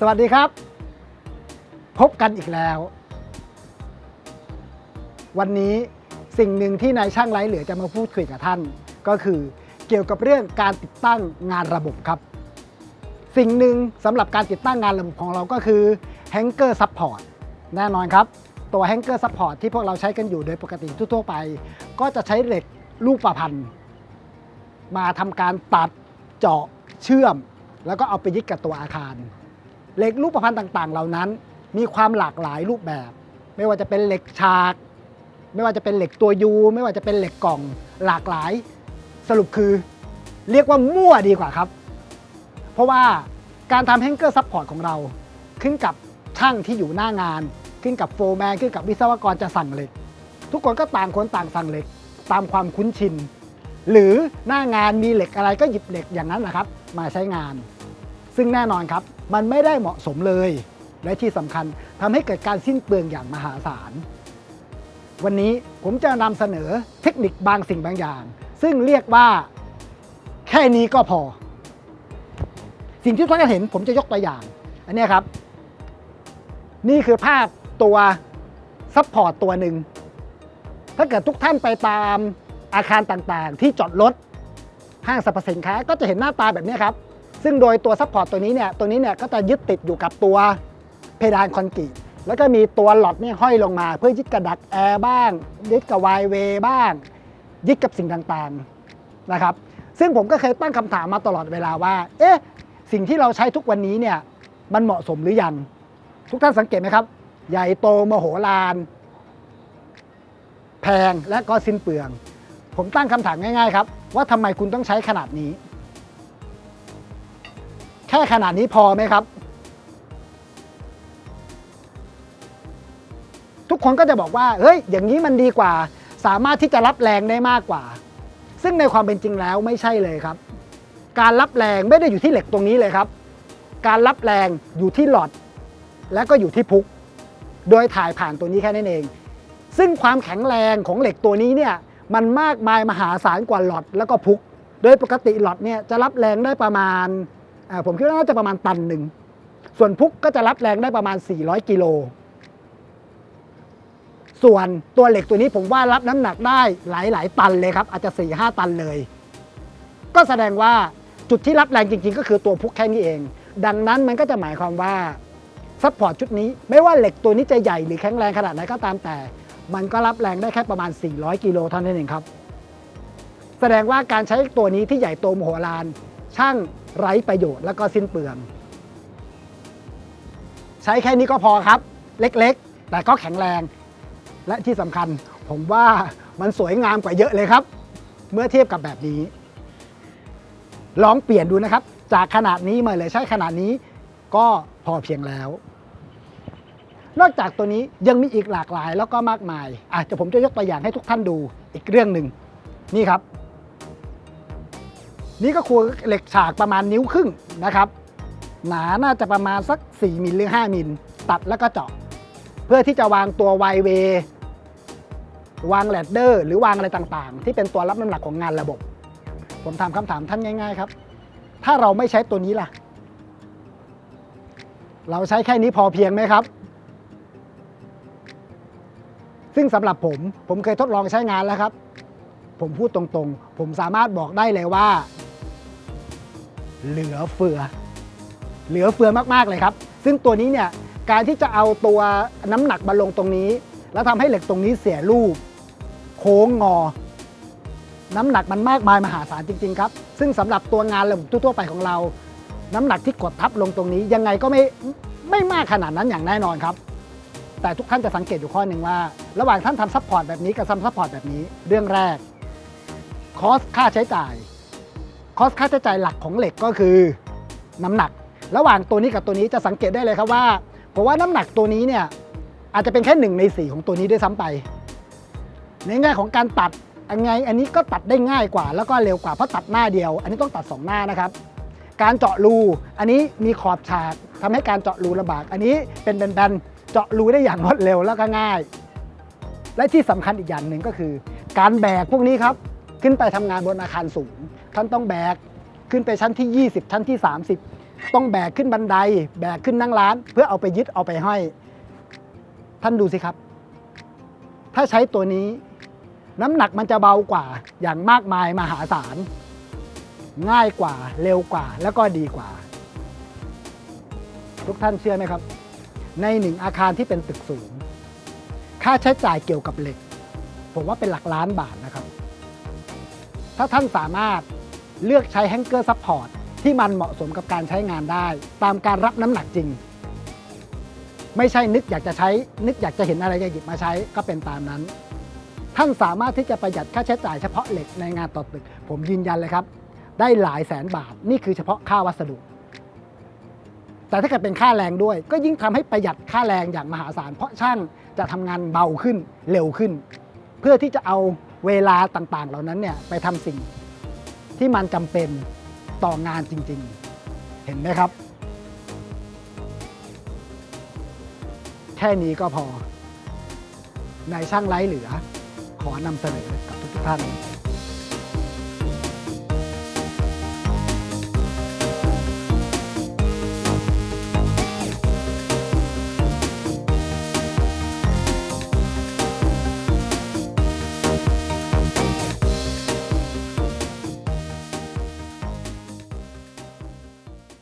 สวัสดีครับ พบกันอีกแล้ว วันนี้สิ่งหนึ่งที่นายช่างไร้เหลือจะมาพูดคุยกับท่าน ก็คือเกี่ยวกับเรื่องการติดตั้งงานระบบครับ สิ่งหนึ่งสำหรับการติดตั้งงานระบบของเราก็คือ Hanger Support แน่นอนครับ ตัว Hanger Support ที่พวกเราใช้กันอยู่โดยปกติทั่วๆไป ก็จะใช้เหล็กลูกประพันธ์มาทำการตัดเจาะเชื่อม แล้วก็เอาไปยึดกับตัวอาคาร เหล็กรูปประพันธ์ต่างๆ เหล่านั้น มีความหลากหลายรูปแบบ ไม่ว่าจะเป็นเหล็กฉาก ไม่ว่าจะเป็นเหล็กตัวยูไม่ว่าจะเป็นเหล็กกล่องหลากหลาย สรุปคือ เรียกว่ามั่วดีกว่าครับ เพราะว่าการทำแฮงเกอร์ซัพพอร์ตของเรา ขึ้นกับช่างที่อยู่หน้างาน ขึ้นกับโฟร์แมนขึ้นกับวิศวกรจะสั่งเหล็ก ทุกคนก็ต่างคนต่างสั่งเหล็กตามความคุ้นชินหรือหน้างานมีเหล็กอะไรก็หยิบเหล็กอย่างนั้นนะครับ มาใช้งาน ซึ่งแน่นอนครับ มันไม่ได้เหมาะสมเลย และที่สำคัญทำให้เกิดการสิ้นเปลืองอย่างมหาศาล วันนี้ผมจะนำเสนอเทคนิคบางสิ่งบางอย่าง ซึ่งเรียกว่าแค่นี้ก็พอ สิ่งที่ทุกท่านเห็นผมจะยกตัวอย่าง อันนี้ครับ นี่คือภาพตัวซัพพอร์ตตัวหนึ่ง ถ้าเกิดทุกท่านไปตามอาคารต่างๆ ที่จอดรถห้างสรรพสินค้าก็จะเห็นหน้าตาแบบนี้ครับ ซึ่งโดยตัวซัพพอร์ตตัวนี้เนี่ยตัวนี้เนี่ยก็จะยึดติดอยู่กับตัวเพดานคอนกรีตแล้วก็มีตัวหลอดเนี่ยห้อยลงมา เพื่อยึดกับดักแอร์บ้าง ยึดกับไวเวย์บ้าง ยึดกับสิ่งต่างๆนะครับ ซึ่งผมก็เคยตั้งคำถามมาตลอดเวลาว่า เอ๊ะสิ่งที่เราใช้ทุกวันนี้เนี่ยมันเหมาะสมหรือยัง ทุกท่านสังเกตไหมครับ ใหญ่โตมโหฬารแพงและก็สิ้นเปลือง ผมตั้งคำถามง่ายๆครับ ว่าทำไมคุณต้องใช้ขนาดนี้ แค่ขนาดนี้พอไหมครับ ทุกคนก็จะบอกว่า เฮ้ย อย่างนี้มันดีกว่า สามารถที่จะรับแรงได้มากกว่า ซึ่งในความเป็นจริงแล้วไม่ใช่เลยครับ การรับแรงไม่ได้อยู่ที่เหล็กตรงนี้เลยครับ การรับแรงอยู่ที่หลอด และก็อยู่ที่พุก โดยถ่ายผ่านตัวนี้แค่นั้นเอง ซึ่งความแข็งแรงของเหล็กตัวนี้เนี่ย มันมากมายมหาศาลกว่าหลอด แล้วก็พุก โดยปกติหลอดเนี่ยจะรับแรงได้ประมาณ ผมคิดว่าน่าจะประมาณตันหนึ่ง ส่วนพุกก็จะรับแรงได้ประมาณ 400 กิโล ส่วนตัวเหล็กตัวนี้ผมว่ารับน้ำหนักได้หลายหลายตันเลยครับ อาจจะ 4 5 ตันเลย ก็แสดงว่าจุดที่รับแรงจริง ๆ ก็คือตัวพุกแค่นี้เอง ดังนั้นมันก็จะหมายความว่าซัพพอร์ตชุดนี้ ไม่ว่าเหล็กตัวนี้จะใหญ่หรือแข็งแรงขนาดไหนก็ตามแต่ มันก็รับแรงได้แค่ประมาณ 400 กิโลเท่านั้นเองครับ แสดงว่าการใช้ตัวนี้ที่ใหญ่โตมโหฬารช่าง ไร้ประโยชน์แล้วก็สิ้นเปลือง ใช้แค่นี้ก็พอครับ เล็กๆ แต่ก็แข็งแรง และที่สำคัญผมว่ามันสวยงามกว่าเยอะเลยครับ เมื่อเทียบกับแบบนี้ ลองเปลี่ยนดูนะครับ จากขนาดนี้มาเลยใช้ขนาดนี้ก็พอเพียงแล้ว นอกจากตัวนี้ยังมีอีกหลากหลายแล้วก็มากมายอาจจะผมจะยกตัวอย่างให้ทุกท่านดูอีกเรื่องหนึ่งนี่ครับ นี่ก็คือเหล็กฉากประมาณนิ้วครึ่งนะครับ หนาน่าจะประมาณสัก 4มิลหรือ 5มิลตัดแล้วก็เจาะ เพื่อที่จะวางตัวไวเวย์วางแลดเดอร์ หรือวางอะไรต่างๆ ที่เป็นตัวรับน้ำหนักของงานระบบ ผมถามคำถามท่านง่าย ๆ ครับ ถ้าเราไม่ใช้ตัวนี้ล่ะ เราใช้แค่นี้พอเพียงไหมครับ ซึ่งสำหรับผมผมเคยทดลองใช้งานแล้วครับ ผมพูดตรงๆ ผมสามารถบอกได้เลยว่า เหลือเฟือ เหลือเฟือมากๆเลยครับ ซึ่งตัวนี้เนี่ยการที่จะเอาตัวน้ำหนักมาลงตรงนี้ แล้วทำให้เหล็กตรงนี้เสียรูป โค้งงอ น้ำหนักมันมากมายมหาศาลจริง ๆ ครับ ซึ่งสำหรับตัวงานระบบทั่วไปของเรา น้ำหนักที่กดทับลงตรงนี้ ยังไงก็ไม่ไม่มากขนาดนั้นอย่างแน่นอนครับ แต่ทุกท่านจะสังเกตอยู่ข้อหนึ่งว่า ระหว่างท่านทำซัพพอร์ตแบบนี้กับทำซัพพอร์ตแบบนี้ เรื่องแรกคอสค่าใช้จ่าย คอสค่าใช้จ่ายหลักของเหล็กก็คือน้ำหนัก ระหว่างตัวนี้กับตัวนี้จะสังเกตได้เลยครับว่าผมว่าน้ำหนักตัวนี้เนี่ยอาจจะเป็นแค่หนึ่งในสี่ของตัวนี้ด้วยซ้ำไป ในแง่ของการตัดยังไงอันนี้ก็ตัดได้ง่ายกว่า แล้วก็เร็วกว่าเพราะตัดหน้าเดียว อันนี้ต้องตัดสองหน้านะครับ การเจาะรูอันนี้มีขอบฉากทำให้การเจาะรูลำบาก อันนี้เป็นแบนๆเจาะรูได้อย่างรวดเร็วแล้วก็ง่าย และที่สำคัญอีกอย่างหนึ่งก็คือ การแบกพวกนี้ครับ ขึ้นไปทำงานบนอาคารสูง ท่านต้องแบกขึ้นไปชั้นที่ 20 ชั้นที่ 30 ต้องแบกขึ้นบันได แบกขึ้นนั่งร้าน เพื่อเอาไปยึดเอาไปห้อย ท่านดูสิครับ ถ้าใช้ตัวนี้ น้ำหนักมันจะเบากว่า อย่างมากมายมหาศาล ง่ายกว่า เร็วกว่า แล้วก็ดีกว่า ทุกท่านเชื่อไหมครับ ในหนึ่งอาคารที่เป็นตึกสูง ค่าใช้จ่ายเกี่ยวกับเหล็ก ผมว่าเป็นหลักล้านบาทนะครับ ถ้าท่านสามารถเลือกใช้แฮงเกอร์ซัพพอร์ตที่มันเหมาะสมกับการใช้งานได้ ตามการรับน้ำหนักจริง ไม่ใช่นึกอยากจะใช้ นึกอยากจะเห็นอะไรจะหยิบมาใช้ก็เป็นตามนั้น ท่านสามารถที่จะประหยัดค่าใช้จ่ายเฉพาะเหล็กในงานต่อตึก ผมยืนยันเลยครับ ได้หลายแสนบาทนี่คือเฉพาะค่าวัสดุ แต่ถ้าเกิดเป็นค่าแรงด้วย ก็ยิ่งทำให้ประหยัดค่าแรงอย่างมหาศาลเพราะช่างจะทำงานเบาขึ้นเร็วขึ้น เพื่อที่จะเอา เวลาต่างๆ เหล่านั้นเนี่ยไปทำสิ่งที่มันจำเป็นต่องานจริงๆ เห็นไหมครับ แค่นี้ก็พอ ในช่างไร้เหลือขอนำเสนอกับทุกท่าน